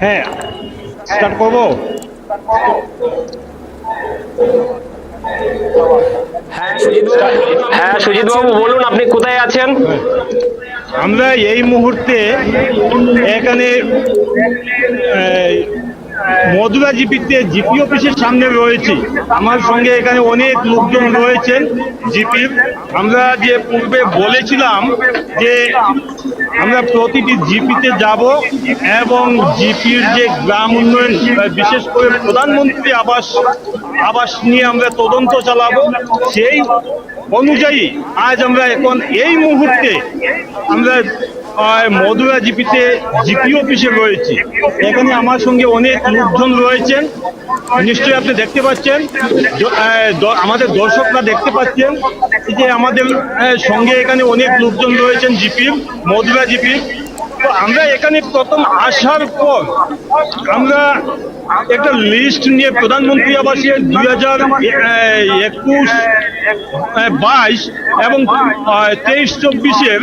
হ্যাঁ স্টার্ট করব? হ্যাঁ সুজিত বাবু বলুন আপনি কোথায় আছেন? আমরা এই মুহূর্তে এখানে মধুরা জিপিতে জিপি অফিসের সামনে রয়েছি। আমার সঙ্গে এখানে অনেক লোকজন রয়েছেন জিপির আমরা যে পূর্বে বলেছিলাম যে আমরা প্রতিটি জিপিতে যাব এবং জিপির যে গ্রাম উন্নয়ন, বিশেষ করে প্রধানমন্ত্রী আবাস আবাস নিয়ে আমরা তদন্ত চালাবো। সেই অনুযায়ী আজ আমরা এখন এই মুহূর্তে আমরা মধুরা জিপিতে জিপি অফিসে রয়েছি। এখানে আমার সঙ্গে অনেক লোকজন রয়েছেন। নিশ্চয়ই আপনি দেখতে পাচ্ছেন। আমাদের দর্শকরা দেখতে পাচ্ছেন। যে আমাদের সঙ্গে এখানে অনেক লোকজন রয়েছেন জিপি মধুরা জিপির। তো আমরা এখানে প্রথম আসার পর আমরা একটা লিস্ট নিয়ে প্রধানমন্ত্রী আবাসের দুই হাজার একুশ বাইশ এবং তেইশ চব্বিশের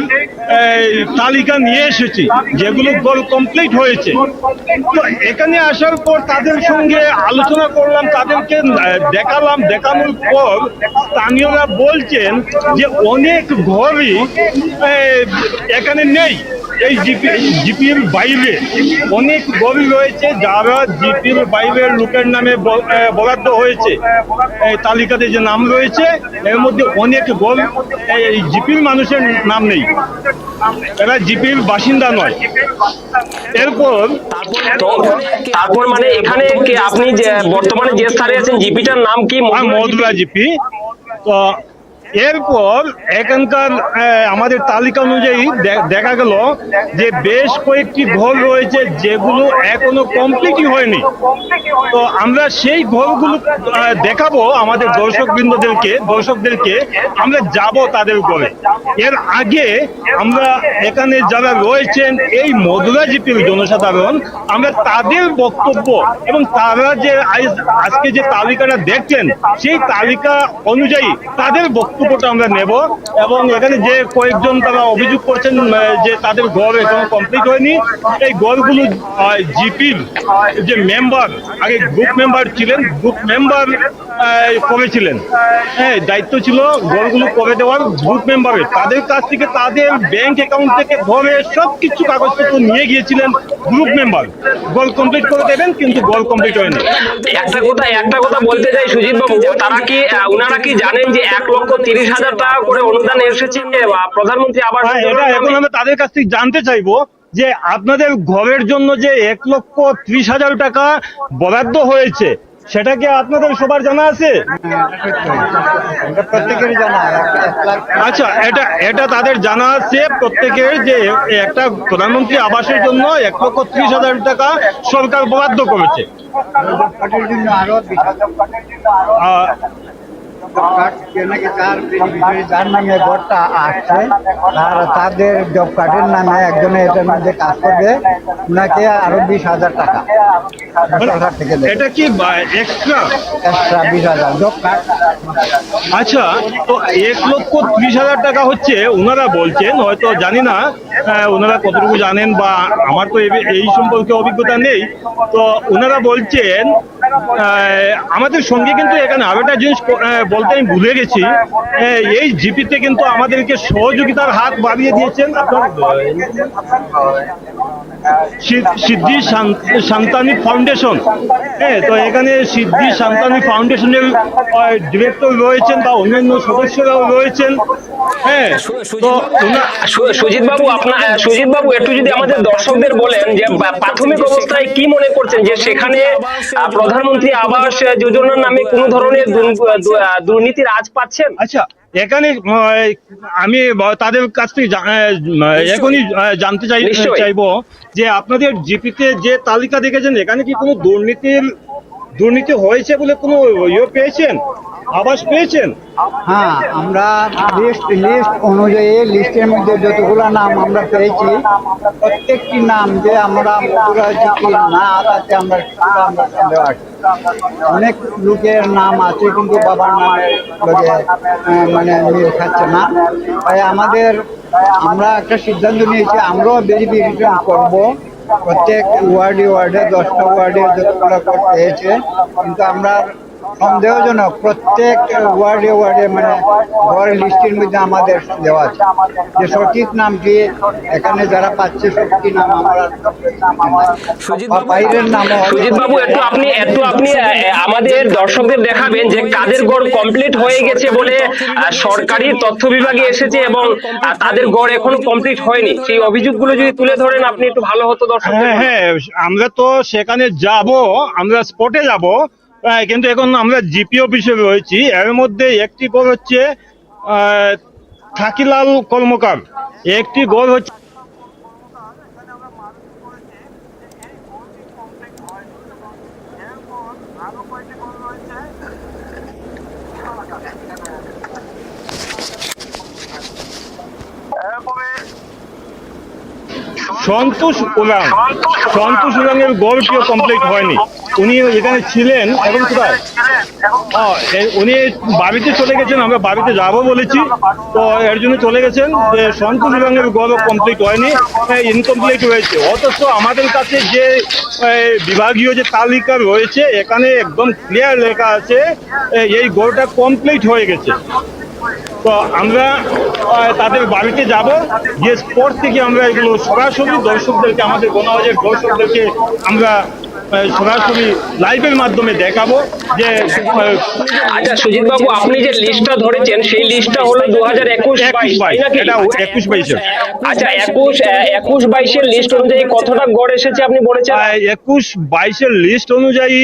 তালিকা নিয়ে এসেছি, যেগুলো গোল কমপ্লিট হয়েছে। তো এখানে আসার পর তাদের সঙ্গে আলোচনা করলাম, তাদেরকে দেখালাম, দেখানোর পর স্থানীয়রা বলছেন যে অনেক ঘরই এখানে নেই। এই জিপি জিপির বাইরে অনেক গড়ি রয়েছে যারা জিপির বাইরের লোকের নামে বরাদ্দ হয়েছে। এই তালিকাতে যে নাম রয়েছে এর মধ্যে অনেক গড় এই জিপির মানুষের নাম নেই। এরা জিপির বাসিন্দা নয়। এরপর তারপর মানে এখানে আপনি যে বর্তমানে যে স্থানে আছেন জিপিটার নাম কি? মধুরা জিপি। তো এরপর এখানকার আমাদের তালিকা অনুযায়ী দেখা গেল যে বেশ কয়েকটি ঘর রয়েছে যেগুলো এখনও কমপ্লিটই হয়নি। তো আমরা সেই ঘরগুলো দেখাবো আমাদের দর্শক বৃন্দদেরকে দর্শকদেরকে আমরা যাব তাদের ঘরে এর আগে আমরা এখানে যারা রয়েছেন, এই মধুরা জিপির জনসাধারণ, আমরা তাদের বক্তব্য এবং তারা যে আজ- আজকে যে তালিকাটা দেখছেন সেই তালিকা অনুযায়ী তাদের বক্তব্যটা আমরা নেব এবং এখানে যে কয়েকজন তারা অভিযোগ করছেন যে তাদের ঘর এখনও কমপ্লিট হয়নি। এই ঘরগুলো জিপির যে মেম্বার আগে গ্রুপ মেম্বার ছিলেন গ্রুপ মেম্বার করেছিলেন হ্যাঁ দায়িত্ব ছিল ঘরগুলো করে দেওয়ার গ্রুপ মেম্বারের তাদের কাছ থেকে তাদের ব্যাংক অ্যাকাউন্ট থেকে ঘরে সব কিছু কাগজপত্র নিয়ে গিয়েছিলেন গ্রুপ মেম্বার গোল কমপ্লিট করে দেবেন, কিন্তু গোল কমপ্লিট হয়নি। একটা কথা একটা কথা বলতে চাই সুজিত বাবু তারা কি ওনারা কি জানেন যে এক লক্ষ তিরিশ হাজার টাকা করে অনুদান এসেছে প্রধানমন্ত্রী আবাস হ্যাঁ, এটা এখন? আমরা তাদের কাছ থেকে জানতে চাইব যে আপনাদের ঘরের জন্য যে এক লক্ষ ত্রিশ হাজার টাকা বরাদ্দ হয়েছে সেটা কি আপনাদের সবার জানা আছে আচ্ছা এটা এটা তাদের জানা আছে প্রত্যেকের যে একটা প্রধানমন্ত্রী আবাসের জন্য এক লক্ষ ত্রিশ হাজার টাকা সরকার বরাদ্দ করেছে যার নামে ঘরটা আসছে তার তাদের জব কার্ডের নামে একজনে এটার মধ্যে কাজ করবে ওনাকে আরও বিশ হাজার টাকা। সরকার থেকে এটা কি এক্সট্রা এক্সট্রা বিশ হাজার জব কার্ড আচ্ছা তো এক লক্ষ ত্রিশ হাজার টাকা হচ্ছে ওনারা বলছেন হয়তো জানি না আহ, ওনারা কতটুকু জানেন বা আমার তো এই সম্পর্কে অভিজ্ঞতা নেই। তো ওনারা বলছেন আমাদের সঙ্গে কিন্তু এখানে আরও একটা জিনিস বলতে আমি ভুলে গেছি। এই জিপিতে কিন্তু আমাদেরকে সহযোগিতার হাত বাড়িয়ে দিয়েছেন আপনার। সিদ্ধি শান- সান্তানি ফাউন্ডেশন। হ্যাঁ তো এখানে সিদ্ধি সান্তানি ফাউন্ডেশনের ডিরেক্টর রয়েছেন বা অন্যান্য সদস্যরাও রয়েছেন। হ্যাঁ সুজিত বাবু আপনার সুজিত বাবু একটু যদি আমাদের দর্শকদের বলেন যে প্রাথমিক অবস্থায় কি মনে করছেন যে সেখানে প্রধানমন্ত্রী আবাস যোজনার নামে কোন ধরনের দুর্নীতির আজ পাচ্ছেন? আচ্ছা এখানে আমি তাদের কাছ থেকে এখনই জানতে চাই চাইব যে আপনাদের জিপিতে যে তালিকা দেখেছেন এখানে কি কোনো দুর্নীতির দুর্নীতি হয়েছে বলে কোনো ইয়ে পেয়েছেন? আবাস পেয়েছেন? হ্যাঁ আমরা লিস্ট লিস্ট অনুযায়ী লিস্টের মধ্যে যতগুলো নাম আমরা পেয়েছি, প্রত্যেকটি নাম যে আমরা না তাতে আমরা অনেক লোকের নাম আছে, কিন্তু বাবার নামে মানে মিল খাচ্ছে না। তাই আমাদের, আমরা একটা সিদ্ধান্ত নিয়েছি, আমরাও ভেরিফিকেশন করব। প্রত্যেক ওয়ার্ডে ওয়ার্ডে দশটা ওয়ার্ডে যতগুলো পেয়েছে কিন্তু আমরা সন্দেহজনক প্রত্যেক ওয়ার্ডে ওয়ার্ডে মানে ঘর লিস্টের মধ্যে আমাদের দেওয়া আছে। যে সঠিক নামটি এখানে যারা পাচ্ছে সঠিক নাম আমরা বাইরের নামও সুজিত বাবু একটু আপনি একটু আপনি আমাদের দর্শকদের দেখাবেন যে কাদের গড় কমপ্লিট হয়ে গেছে বলে সরকারি তথ্য বিভাগে এসেছে এবং তাদের গড় এখনও কমপ্লিট হয়নি। সেই অভিযোগগুলো যদি তুলে ধরেন আপনি একটু ভালো হতো দর্শকদের। হ্যাঁ হ্যাঁ আমরা তো সেখানে যাব আমরা স্পটে যাব কিন্তু এখন আমরা জিপি অফিসে রয়েছি। এর মধ্যে একটি গড় হচ্ছে থাকিলাল কর্মকার একটি গড় হচ্ছে সন্তোষ উলাং সন্তোষ উলাংয়ের গড়টিও কমপ্লিট হয়নি। উনি এখানে ছিলেন এখন কোথায়? উনি বাড়িতে চলে গেছেন আমরা বাড়িতে যাব বলেছি। তো এর জন্য চলে গেছেন। যে সন্তোষ উলাংয়ের গড় কমপ্লিট হয়নি। ইনকমপ্লিট হয়েছে। অথচ আমাদের কাছে যে বিভাগীয় যে তালিকা রয়েছে এখানে একদম ক্লিয়ার লেখা আছে এই গড়টা কমপ্লিট হয়ে গেছে। তো আমরা তাদের বাড়িতে যাব। যে স্পট থেকে আমরা এগুলো সরাসরি দর্শকদেরকে আমাদের গণহাজের দর্শকদেরকে আমরা সরাসরি লাইভের মাধ্যমে দেখাবো যে আচ্ছা সুজিত বাবু আপনি যে লিস্টটা ধরেছেন সেই লিস্টটা হলো দু হাজার একুশ একুশ বাইশ এটা একুশ বাইশের। আচ্ছা একুশ একুশ বাইশের লিস্ট অনুযায়ী কতটা গড় এসেছে আপনি বলেছেন? একুশ বাইশের লিস্ট অনুযায়ী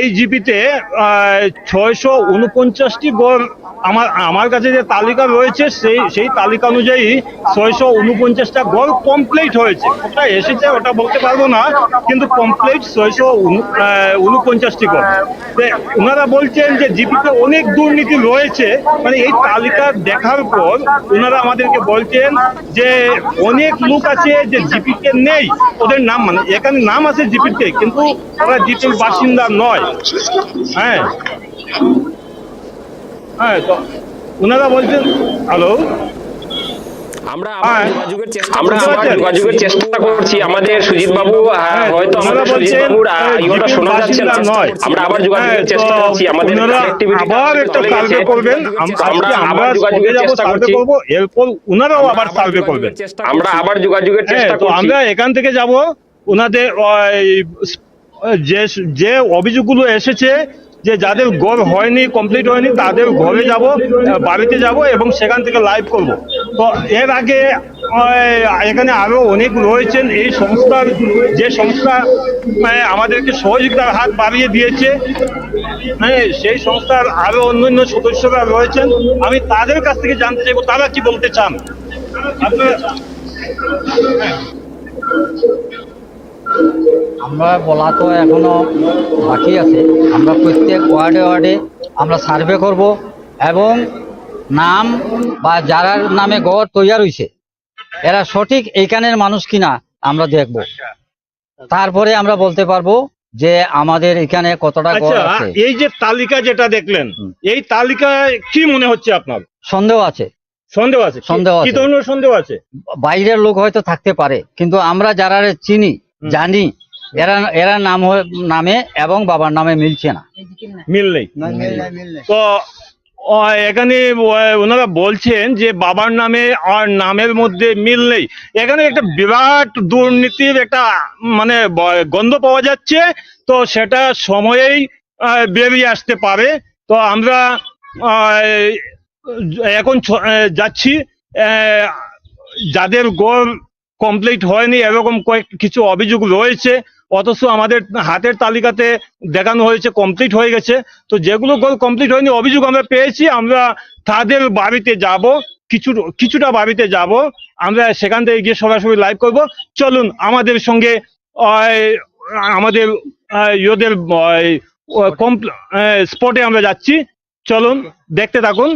এই জিপিতে ছয়শো উনপঞ্চাশটি গড় আমার আমার কাছে যে তালিকা রয়েছে, সেই সেই তালিকা অনুযায়ী ছয়শো উনপঞ্চাশটা গড় কমপ্লিট হয়েছে। ওটা এসেছে ওটা বলতে পারব না, কিন্তু কমপ্লিট ছয়শো উনপঞ্চাশটি তো ওনারা বলছেন যে জিপিতে অনেক দুর্নীতি রয়েছে মানে এই তালিকা দেখার পর ওনারা আমাদেরকে বলছেন যে অনেক লোক আছে যে জিপিতে নেই, ওদের নাম মানে এখানে নাম আছে জিপিতে, কিন্তু ওরা জিপির বাসিন্দা নয়। হ্যাঁ। হ্যাঁ তো ওনারা বলছেন হ্যালো আমরা। আবার যোগাযোগের চেষ্টা আমরা আবার যোগাযোগের চেষ্টা করছি আমাদের সুজিত বাবু হয়তো আমাদের সুজিত বাবুর আহ, আহ, ইয়েটা শোনা যাচ্ছে না আমরা আবার যোগাযোগের চেষ্টা করছি আমাদের ওনারা আবার একটা সার্ভে করবেন আমরা আবার যোগাযোগের চেষ্টা করছি। করব এরপর ওনারাও আবার সার্ভে করবেন। আমরা আবার যোগাযোগের চেষ্টা করছি আমরা এখান থেকে যাব ওনাদের যে যে অভিযোগগুলো এসেছে যে যাদের গড় হয়নি কমপ্লিট হয়নি, তাদের ঘরে যাব বাড়িতে যাব এবং সেখান থেকে লাইভ করব। তো এর আগে এখানে আরও অনেক রয়েছেন। এই সংস্থার, যে সংস্থা আমাদেরকে সহযোগিতার হাত বাড়িয়ে দিয়েছে হ্যাঁ সেই সংস্থার আরও অন্যান্য সদস্যরা রয়েছেন। আমি তাদের কাছ থেকে জানতে চাইব, তারা কি বলতে চান? আপনারা আমরা বলা তো এখনও বাকি আছে। আমরা প্রত্যেক ওয়ার্ডে ওয়ার্ডে আমরা সার্ভে করব এবং নাম বা যারার নামে গড় তৈরি হয়েছে এরা সঠিক এইখানের মানুষ কিনা আমরা দেখব। তারপরে আমরা বলতে পারব যে আমাদের এখানে কতটা গড় আচ্ছা আছে। এই যে তালিকা যেটা দেখলেন এই তালিকায় কি মনে হচ্ছে আপনার? সন্দেহ আছে। সন্দেহ আছে। কি- সন্দেহ কি আছে। ধরনের সন্দেহ আছে? বাইরের লোক হয়তো থাকতে পারে কিন্তু আমরা যারা চিনি। জানি এরা এরা নাম নামে এবং বাবার নামে মিলছে না। মিল নেই। তো এখানে ওনারা বলছেন যে বাবার নামে আর নামের মধ্যে মিল নেই। এখানে একটা বিরাট দুর্নীতির একটা মানে গন্ধ পাওয়া যাচ্ছে। তো সেটা সময়েই বেরিয়ে আসতে পারে। তো আমরা এখন ছ- যাচ্ছি। যাদের গোল কমপ্লিট হয়নি, এরকম কয়েক কিছু অভিযোগ রয়েছে, অথচ আমাদের হাতের তালিকাতে দেখানো হয়েছে কমপ্লিট হয়ে গেছে। তো যেগুলো গোল কমপ্লিট হয়নি, অভিযোগ আমরা পেয়েছি, আমরা তাদের বাড়িতে যাব, কিছু, কিছুটা বাড়িতে যাব, আমরা সেখান থেকে গিয়ে সরাসরি লাইভ করব। চলুন আমাদের সঙ্গে আমাদের ইয়োদের স্পটে আমরা যাচ্ছি। চলুন, দেখতে থাকুন।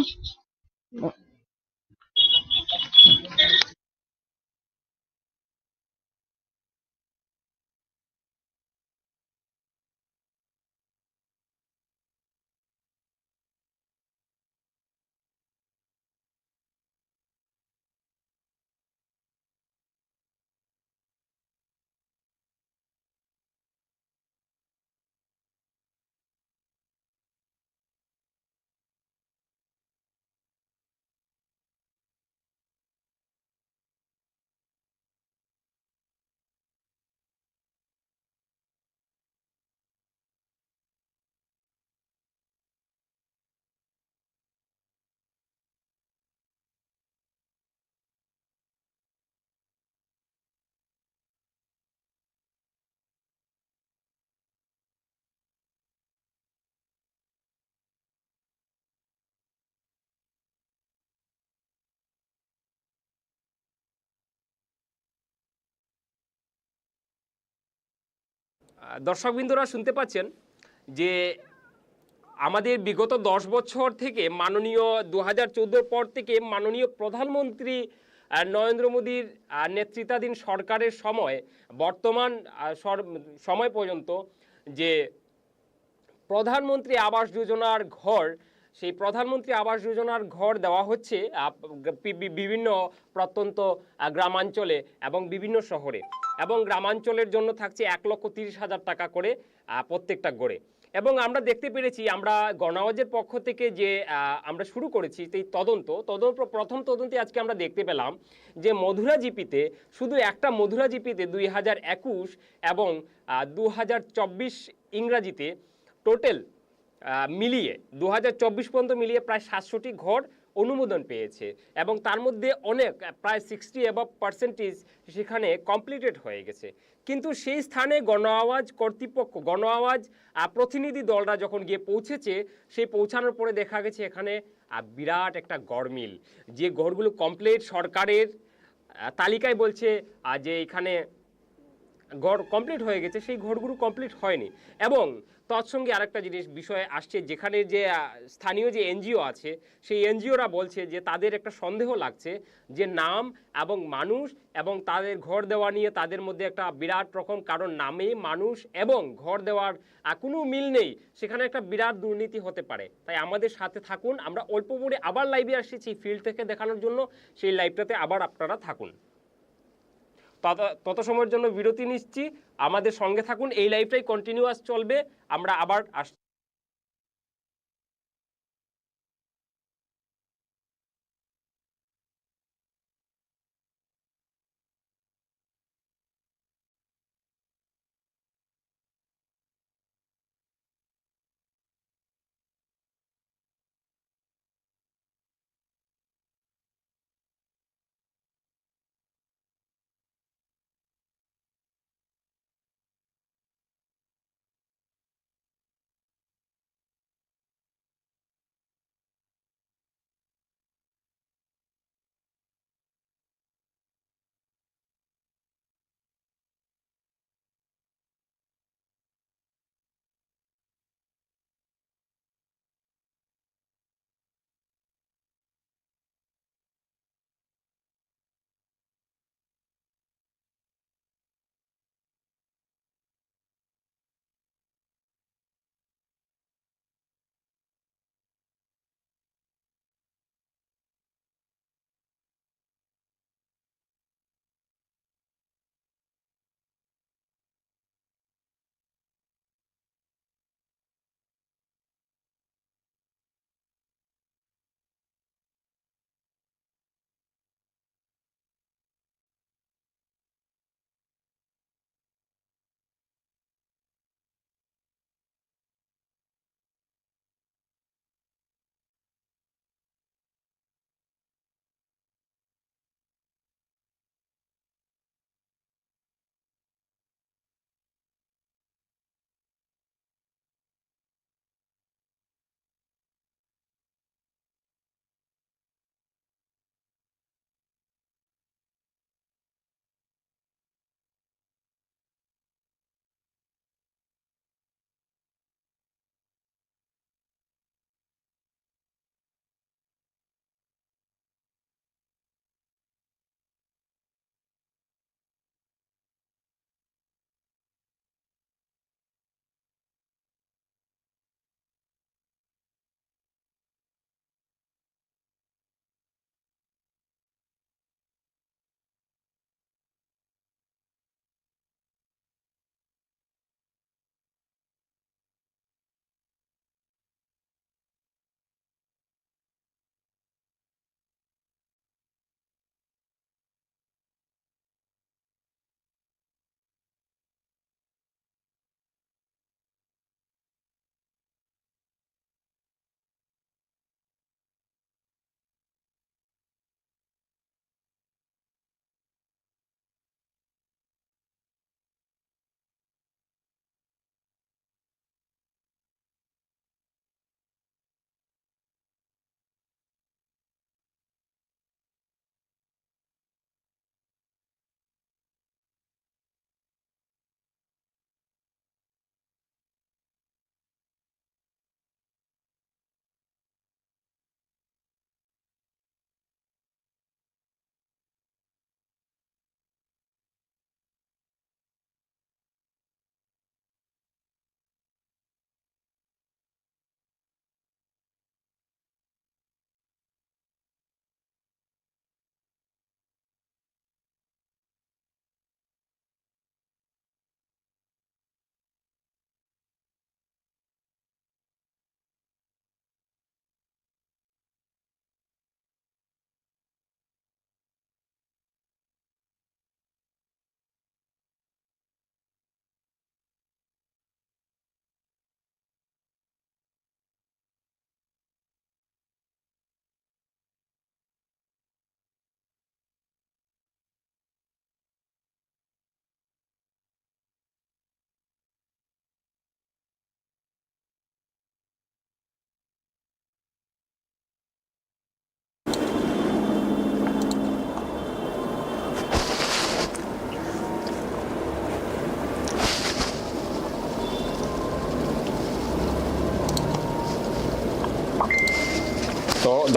দর্শকবৃন্দরা শুনতে পাচ্ছেন যে আমাদের বিগত দশ বছর থেকে মাননীয় দু হাজার পর থেকে মাননীয় প্রধানমন্ত্রী নরেন্দ্র মোদীর নেতৃত্বাধীন সরকারের সময়, বর্তমান সময় পর্যন্ত যে প্রধানমন্ত্রী আবাস যোজনার ঘর সেই প্রধানমন্ত্রী আবাস যোজনার ঘর দেওয়া হচ্ছে বিভিন্ন প্রত্যন্ত গ্রামাঞ্চলে এবং বিভিন্ন শহরে এবং গ্রামাঞ্চলের জন্য থাকছে এক লক্ষ তিরিশ হাজার টাকা করে প্রত্যেকটা গড়ে। এবং আমরা দেখতে পেরেছি, আমরা গণাওয়াজের পক্ষ থেকে যে আমরা শুরু করেছি সেই তদন্ত তদন্ত প্রথম তদন্তে আজকে আমরা দেখতে পেলাম যে মধুরা জিপিতে শুধু একটা মধুরা জিপিতে দুই হাজার একুশ এবং দু হাজার চব্বিশ ইংরাজিতে টোটাল মিলিয়ে দু হাজার চব্বিশ পর্যন্ত মিলিয়ে প্রায় সাতশোটি ঘর অনুমোদন পেয়েছে এবং তার মধ্যে অনেক প্রায় সিক্সটি অ্যাবভ পার্সেন্টেজ সেখানে কমপ্লিটেড হয়ে গেছে। কিন্তু সেই স্থানে গণ আওয়াজ কর্তৃপক্ষ গণ আওয়াজ প্রতিনিধি দলরা যখন গিয়ে পৌঁছেছে, সেই পৌঁছানোর পরে দেখা গেছে এখানে বিরাট একটা গড়মিল। যে ঘরগুলো কমপ্লিট সরকারের তালিকায় বলছে যে এখানে ঘর কমপ্লিট হয়ে গেছে, সেই ঘরগুলো কমপ্লিট হয়নি। এবং তৎসঙ্গে আরেকটা জিনিস, বিষয়ে আসছে, যেখানে যে স্থানীয় যে এনজিও আছে, সেই এনজিওরা বলছে যে তাদের একটা সন্দেহ লাগছে যে নাম এবং মানুষ এবং তাদের ঘর দেওয়া নিয়ে তাদের মধ্যে একটা বিরাট রকম, কারণ নামে মানুষ এবং ঘর দেওয়ার কোনো মিল নেই। সেখানে একটা বিরাট দুর্নীতি হতে পারে। তাই আমাদের সাথে থাকুন। আমরা অল্প করে আবার লাইভে আসছি ফিল্ড থেকে দেখানোর জন্য। সেই লাইভটাতে আবার আপনারা থাকুন। তত সময়ের জন্য বিরতি নিচ্ছি। আমাদের সঙ্গে থাকুন, এই লাইভটাই কন্টিনিউয়াস চলবে। আমরা আবার আস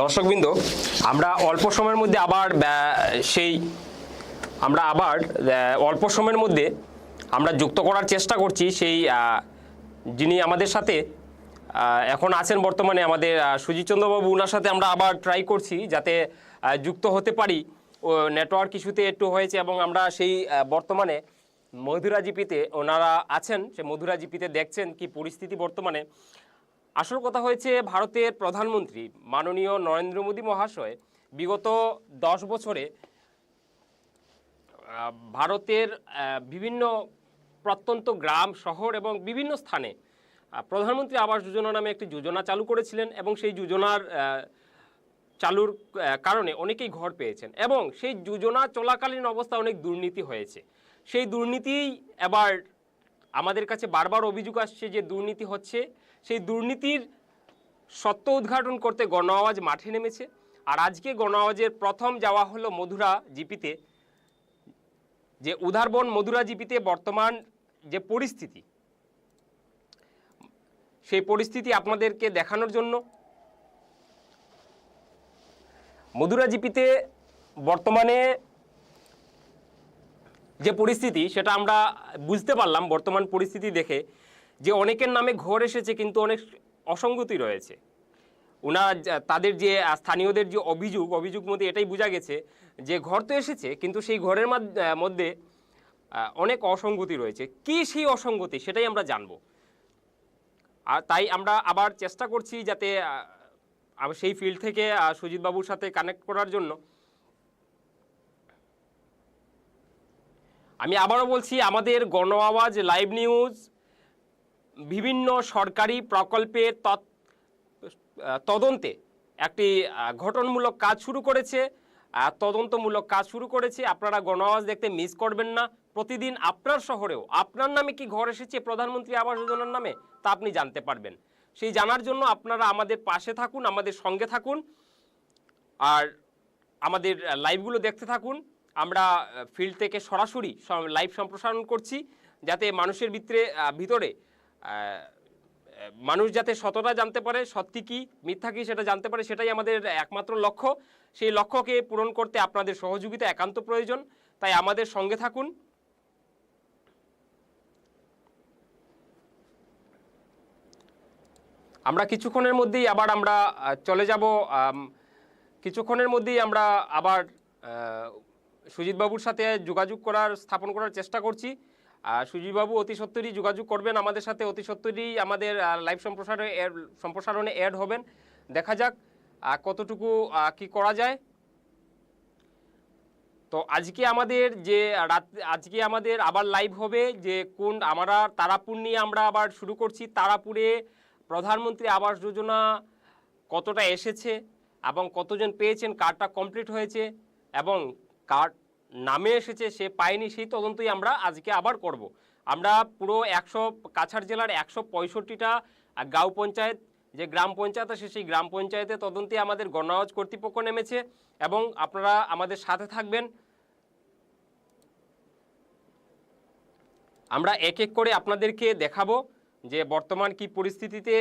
দর্শকবৃন্দ, আমরা অল্প সময়ের মধ্যে আবার সেই, আমরা আবার অল্প সময়ের মধ্যে আমরা যুক্ত করার চেষ্টা করছি সেই যিনি আমাদের সাথে এখন আছেন বর্তমানে আমাদের সুজিতচন্দ্রবাবু ওনার সাথে আমরা আবার ট্রাই করছি যাতে যুক্ত হতে পারি। ও নেটওয়ার্ক ইস্যুতে একটু হয়েছে এবং আমরা সেই বর্তমানে মধুরা জিপিতে ওনারা আছেন। সে মধুরা জিপিতে দেখছেন কি পরিস্থিতি বর্তমানে। আসল কথা হয়েছে ভারতের প্রধানমন্ত্রী মাননীয় নরেন্দ্র মোদী মহাশয় বিগত দশ বছরে ভারতের বিভিন্ন প্রত্যন্ত গ্রাম, শহর এবং বিভিন্ন স্থানে প্রধানমন্ত্রী আবাস যোজনা নামে একটি যোজনা চালু করেছিলেন এবং সেই যোজনার চালুর কারণে অনেকেই ঘর পেয়েছেন এবং সেই যোজনা চলাকালীন অবস্থা অনেক দুর্নীতি হয়েছে। সেই দুর্নীতি এবার আমাদের কাছে বারবার অভিযোগ আসছে যে দুর্নীতি হচ্ছে। দুর্নীতির সত্য উদ্ঘাটন করতে গণ আওয়াজ মাঠে নেমেছে। আর আজকে গণ আওয়াজের প্রথম যাওয়া হলো মধুরা জিপিতে। যে উদারবন মধুরা জিপিতে বর্তমান যে পরিস্থিতি, সেই পরিস্থিতি আপনাদেরকে দেখানোর জন্য মধুরা জিপিতে বর্তমানে যে পরিস্থিতি, সেটা আমরা বুঝতে পারলাম বর্তমান পরিস্থিতি দেখে। যে অনেকের নামে ঘর এসেছে, কিন্তু অনেক অসঙ্গতি রয়েছে। ওনার তাদের যে স্থানীয়দের যে অভিযোগ অভিযোগ মধ্যে এটাই বোঝা গেছে যে ঘর তো এসেছে, কিন্তু সেই ঘরের মধ্যে অনেক অসঙ্গতি রয়েছে। কি সেই অসঙ্গতি সেটাই আমরা জানব। আর তাই আমরা আবার চেষ্টা করছি যাতে সেই ফিল্ড থেকে সুজিতবাবুর সাথে কানেক্ট করার জন্য। আমি আবারও বলছি, আমাদের গণ আওয়াজ লাইভ নিউজ বিভিন্ন সরকারি প্রকল্পের তদন্তে একটি ঘটনমূলক কাজ শুরু করেছে। তদন্তমূলক কাজ শুরু করেছে। আপনারা গণ আওয়াজ দেখতে মিস করবেন না। প্রতিদিন আপনার শহরেও আপনার নামে কি ঘর এসেছে, প্রধানমন্ত্রী আবাস যোজনার নামে, তা আপনি জানতে পারবেন। সেই জানার জন্য আপনারা আমাদের পাশে থাকুন, আমাদের সঙ্গে থাকুন। আর আমাদের লাইভগুলো দেখতে থাকুন। আমরা ফিল্ড থেকে সরাসরি লাইভ সম্প্রসারণ করছি, যাতে মানুষের ভিতরে ভিতরে মানুষ যাতে সতটা জানতে পারে, সত্যি কি, মিথ্যা কি সেটা জানতে পারে, সেটাই আমাদের একমাত্র লক্ষ্য। সেই লক্ষ্যকে পূরণ করতে আপনাদের সহযোগিতা একান্ত প্রয়োজন। তাই আমাদের সঙ্গে থাকুন। আমরা কিছুক্ষণের মধ্যেই আবার আমরা চলে যাব। কিছুক্ষণের মধ্যেই আমরা আবার সুজিতবাবুর সাথে যোগাযোগ করার, স্থাপন করার চেষ্টা করছি। আর সুজিতবাবু অতি সত্তরই যোগাযোগ করবেন আমাদের সাথে, অতি সত্তরই আমাদের লাইভ সম্প্রসারণে সম্প্রসারণে অ্যাড হবেন। দেখা যাক কতটুকু কি করা যায়। তো আজকে আমাদের যে রাত, আজকে আমাদের আবার লাইভ হবে যে কোন আমরা, তারাপুর নিয়ে আমরা আবার শুরু করছি। তারাপুরে প্রধানমন্ত্রী আবাস যোজনা কতটা এসেছে এবং কতজন পেয়েছেন কার্ডটা কমপ্লিট হয়েছে এবং কার্ড নামে এসেছে, সে পায়নি, সেই তদন্তই আমরা আজকে আবার করব। আমরা পুরো একশো, কাছাড় জেলার একশো পঁয়ষট্টিটা গাঁও পঞ্চায়েত, যে গ্রাম পঞ্চায়েত আছে, সেই গ্রাম পঞ্চায়েতে তদন্তে আমাদের গণআওয়াজ কর্তৃপক্ষ নেমেছে এবং আপনারা আমাদের সাথে থাকবেন আমরা এক এক করে আপনাদেরকে দেখাবো যে বর্তমান কি পরিস্থিতিতে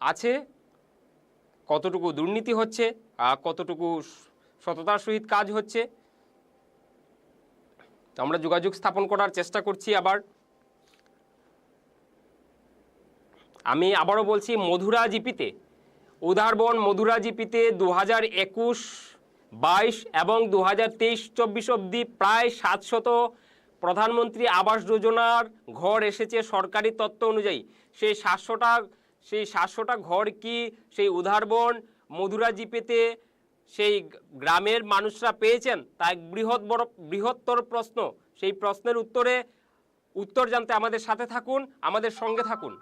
আছে, কতটুকু দুর্নীতি হচ্ছে কতটুকু সততার সহিত কাজ হচ্ছে তো আমরা যোগাযোগ স্থাপন করার চেষ্টা করছি আবার। আমি আবারও বলছি, মধুরা জিপিতে উদারবন মধুরা জিপিতে দু হাজার একুশ, বাইশ এবং দু হাজার তেইশ, চব্বিশ অবধি প্রায় সাতশত প্রধানমন্ত্রী আবাস যোজনার ঘর এসেছে সরকারি তত্ত্ব অনুযায়ী। সেই সাতশোটা সেই সাতশোটা ঘর কি সেই উদারবন মধুরা জিপিতে সেই গ্রামের মানুষরা পেয়েছেন তা এক বৃহৎ বড়, বৃহত্তর প্রশ্ন। সেই প্রশ্নের উত্তরে, উত্তর জানতে আমাদের সাথে থাকুন, আমাদের সঙ্গে থাকুন।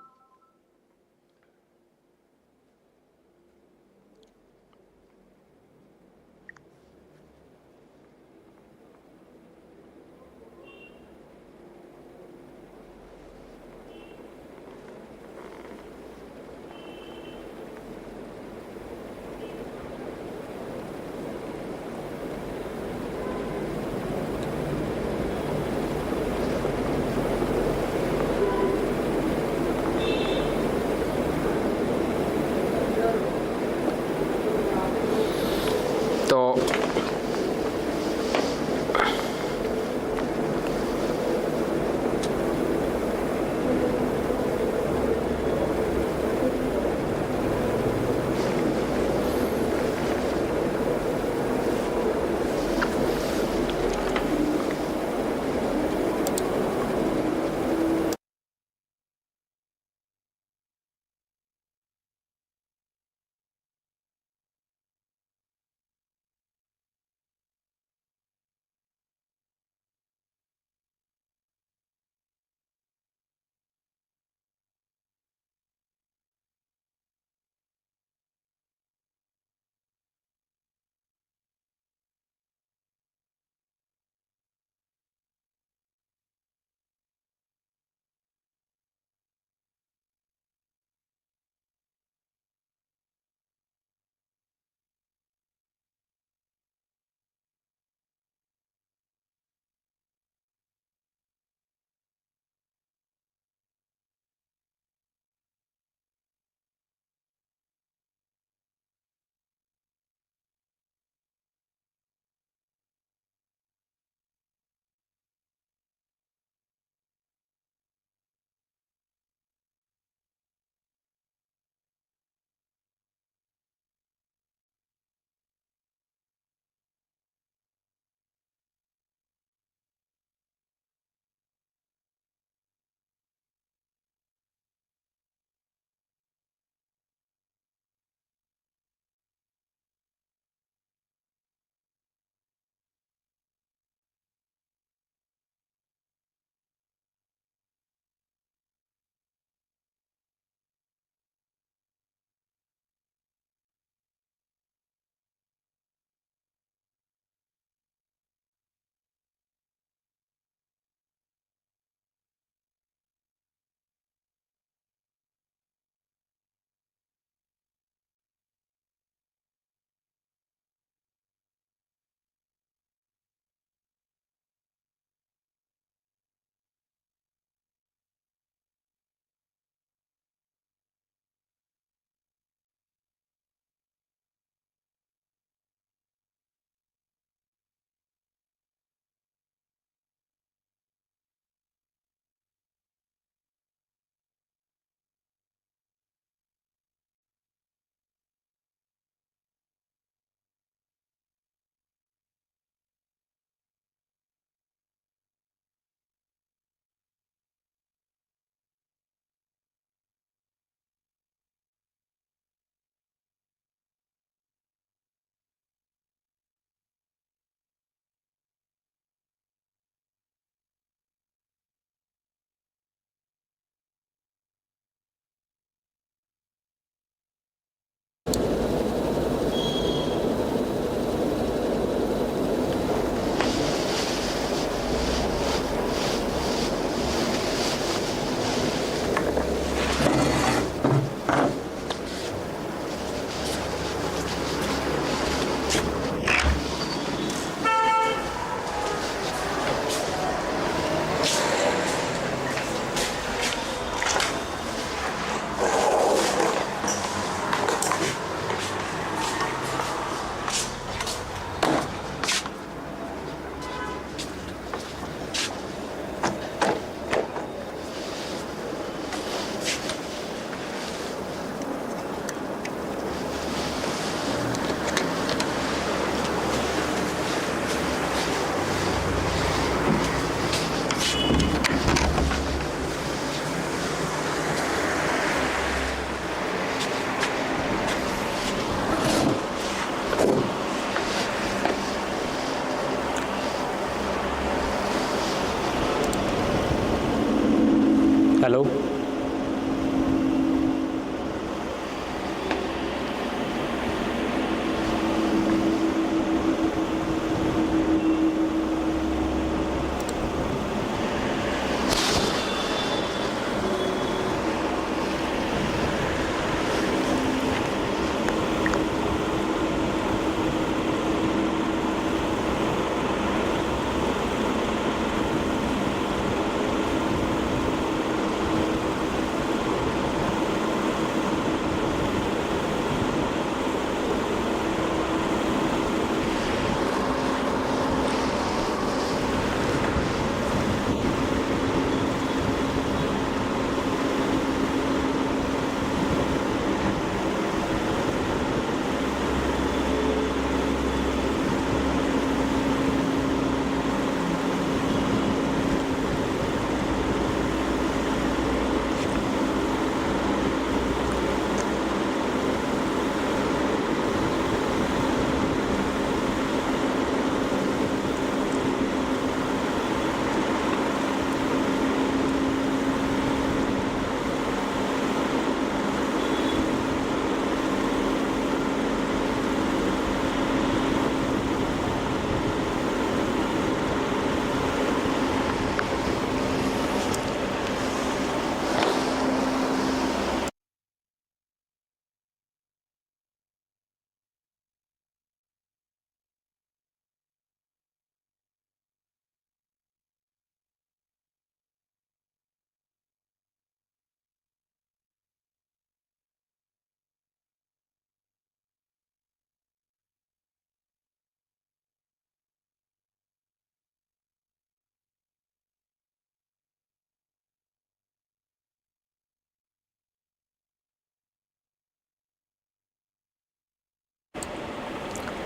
হ্যালো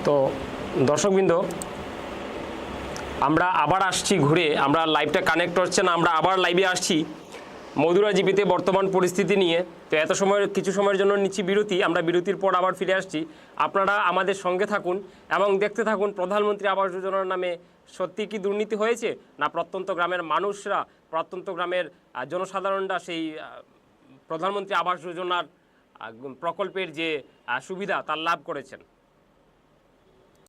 তো দর্শকবৃন্দ, আমরা আবার আসছি ঘুরে, আমরা লাইভটা কানেক্ট হচ্ছে না, আমরা আবার লাইভে আসছি মধুরা জীবিতে বর্তমান পরিস্থিতি নিয়ে। তো এত সময় কিছু সময়ের জন্য নিচ্ছি বিরতি, আমরা বিরতির পর আবার ফিরে আসছি। আপনারা আমাদের সঙ্গে থাকুন এবং দেখতে থাকুন প্রধানমন্ত্রী আবাস যোজনার নামে সত্যি কি দুর্নীতি হয়েছে, না প্রত্যন্ত গ্রামের মানুষরা, প্রত্যন্ত গ্রামের জনসাধারণরা সেই প্রধানমন্ত্রী আবাস যোজনার প্রকল্পের যে সুবিধা, তার লাভ করেছেন।